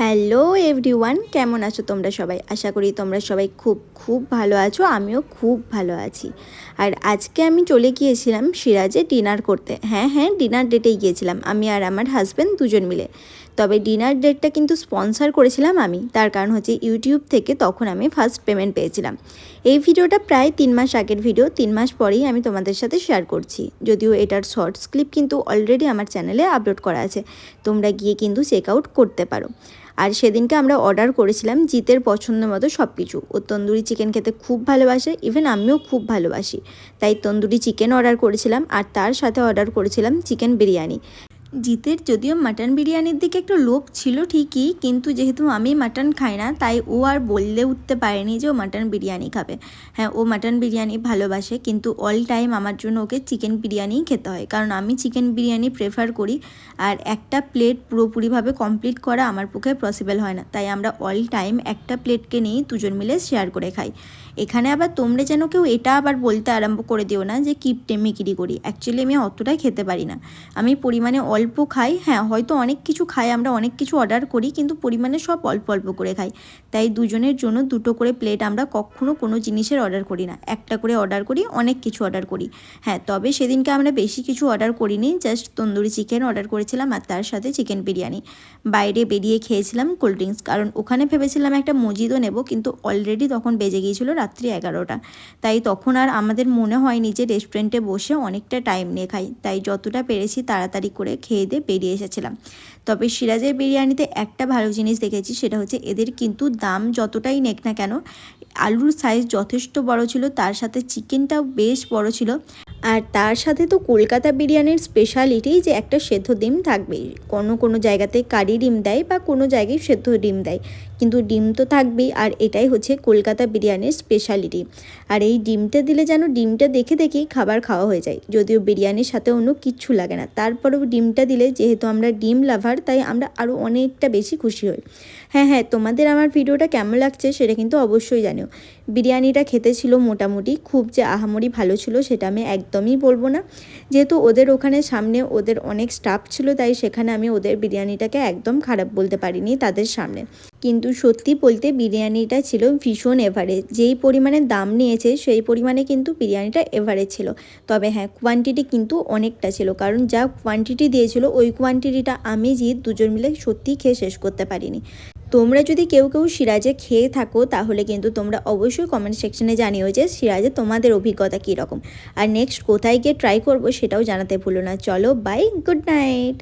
Hello everyone, কেমন আছো তোমরা সবাই? আশা করি তোমরা সবাই খুব খুব ভালো আছো, আমিও খুব ভালো আছি। আর আজকে আমি চলে গিয়েছিলাম সিরাজে ডিনার করতে। হ্যাঁ হ্যাঁ ডিনার ডেটেই গিয়েছিলাম। আমি আর আমার হাজব্যান্ড দুজন মিলে। তবে ডিনার ডেটটা কিন্তু স্পন্সার করেছিলাম আমি। তার কারণ হচ্ছে ইউটিউব থেকে তখন আমি ফার্স্ট পেমেন্ট পেয়েছিলাম। এই ভিডিওটা প্রায় তিন মাস আগের ভিডিও, তিন মাস পরেই আমি তোমাদের সাথে শেয়ার করছি। যদিও এটার শর্টস ক্লিপ কিন্তু অলরেডি আমার চ্যানেলে আপলোড করা আছে। তোমরা গিয়ে কিন্তু চেক আউট করতে পারো। আর সেদিনকে আমরা অর্ডার করেছিলাম জিতের পছন্দ মতো সব কিছু ও তন্দুরি চিকেন খেতে খুব ভালোবাসে, ইভেন আমিও খুব ভালোবাসি। তাই তন্দুরি চিকেন অর্ডার করেছিলাম আর তার সাথে অর্ডার করেছিলাম চিকেন বিরিয়ানি। জিতের যদিও মাটন বিরিয়ানির দিকে একটু লোভ ছিল ঠিকই, কিন্তু যেহেতু আমি মাটন খাই না, তাই ও আর বললে উঠতে পারেনি যে ও মাটন বিরিয়ানি খাবে। হ্যাঁ ও মাটন বিরিয়ানি ভালোবাসে, কিন্তু অল টাইম আমার জন্য ওকে চিকেন বিরিয়ানিই খেতে হয়, কারণ আমি চিকেন বিরিয়ানি প্রেফার করি, আর একটা প্লেট পুরোপুরিভাবে কমপ্লিট করা আমার পক্ষে পসিবল হয় না, তাই আমরা অল টাইম একটা প্লেটকে নিয়েই দুজন মিলে শেয়ার করে খাই। এখানে আবার তোমরা যেন কেউ এটা আবার বলতে আরম্ভ করে দিও না যে কিপটে মিকিরি করি অ্যাকচুয়ালি আমি অতটাই খেতে পারি না। আমি পরিমাণে অল্প খাই হ্যাঁ হয়তো অনেক কিছু খাই, আমরা অনেক কিছু অর্ডার করি, কিন্তু পরিমাণে সব অল্প অল্প করে খাই। তাই দুজনের জন্য দুটো করে প্লেট আমরা কখনো কোনো জিনিসের অর্ডার করি না। একটা করে অর্ডার করি, অনেক কিছু অর্ডার করি। হ্যাঁ তবে সেদিনকে আমরা বেশি কিছু অর্ডার করিনি জাস্ট তন্দুরি চিকেন অর্ডার করেছিলাম আর তার সাথে চিকেন বিরিয়ানি। বাইরে বেরিয়ে খেয়েছিলাম কোল্ড ড্রিঙ্কস কারণ ওখানে ভেবেছিলাম একটা মজিদও নেব, কিন্তু অলরেডি তখন বেজে গিয়েছিল রাত্রি এগারোটা। তাই তখন আর আমাদের মনে হয়নি যে রেস্টুরেন্টে বসে অনেকটা টাইম নিয়ে খাই। তাই যতটা পেরেছি তাড়াতাড়ি করে খেয়ে দিয়ে বেরিয়ে এসেছিলাম। তবে সিরাজের বিরিয়ানিতে একটা ভালো জিনিস দেখেছি, সেটা হচ্ছে এদের কিন্তু দাম যতটাই নেক না কেন, আলুর সাইজ যথেষ্ট বড় ছিল, তার সাথে চিকেনটাও বেশ বড় ছিল। আর তার সাথে তো কলকাতা বিরিয়ানির স্পেশালিটি যে একটা সেদ্ধ ডিম থাকবেই। কোনো কোনো জায়গাতে কারি ডিম দেয় বা কোনো জায়গায় সেদ্ধ ডিম দেয়। কিন্তু ডিম তো থাকবেই আর এটাই হচ্ছে কলকাতা বিরিয়ানির স্পেশালিটি আর এই ডিমটা দিলে যেন ডিমটা দেখে দেখেই খাবার খাওয়া হয়ে যায়। যদিও বিরিয়ানির সাথে অন্য কিচ্ছু লাগে না। তারপরেও ডিমটা দিলে যেহেতু আমরা ডিম লাভার তাই আমরা আরও অনেকটা বেশি খুশি হই। হ্যাঁ হ্যাঁ তোমাদের আমার ভিডিওটা কেমন লাগছে সেটা কিন্তু অবশ্যই জানিও। বিরিয়ানিটা খেতে ছিল মোটামুটি, খুব যে আহামরি ভালো ছিল সেটা আমি একদমই বলব না। যেহেতু ওদের ওখানে সামনে ওদের অনেক স্টাফ ছিল, তাই সেখানে আমি ওদের বিরিয়ানিটাকে একদম খারাপ বলতে পারিনি তাদের সামনে। কিন্তু সত্যি বলতে বিরিয়ানিটা ছিল ভীষণ এভারেজ যেই পরিমাণে দাম নিয়েছে সেই পরিমাণে কিন্তু বিরিয়ানিটা এভারেজ ছিল। তবে হ্যাঁ কোয়ান্টিটি কিন্তু অনেকটা ছিল, কারণ যা কোয়ান্টিটি দিয়েছিল ওই কোয়ান্টিটিটা আমি জিৎ দুজন মিলে সত্যিই খেয়ে শেষ করতে পারিনি। তোমরা যদি কেউ কেউ সিরাজে খেয়ে থাকো, তাহলে কিন্তু তোমরা অবশ্যই কমেন্ট সেকশনে জানিও যে সিরাজে তোমাদের অভিজ্ঞতা কীরকম। আর নেক্সট কোথায় গিয়ে ট্রাই করব সেটাও জানাতে ভুলো না। চলো বাই গুড নাইট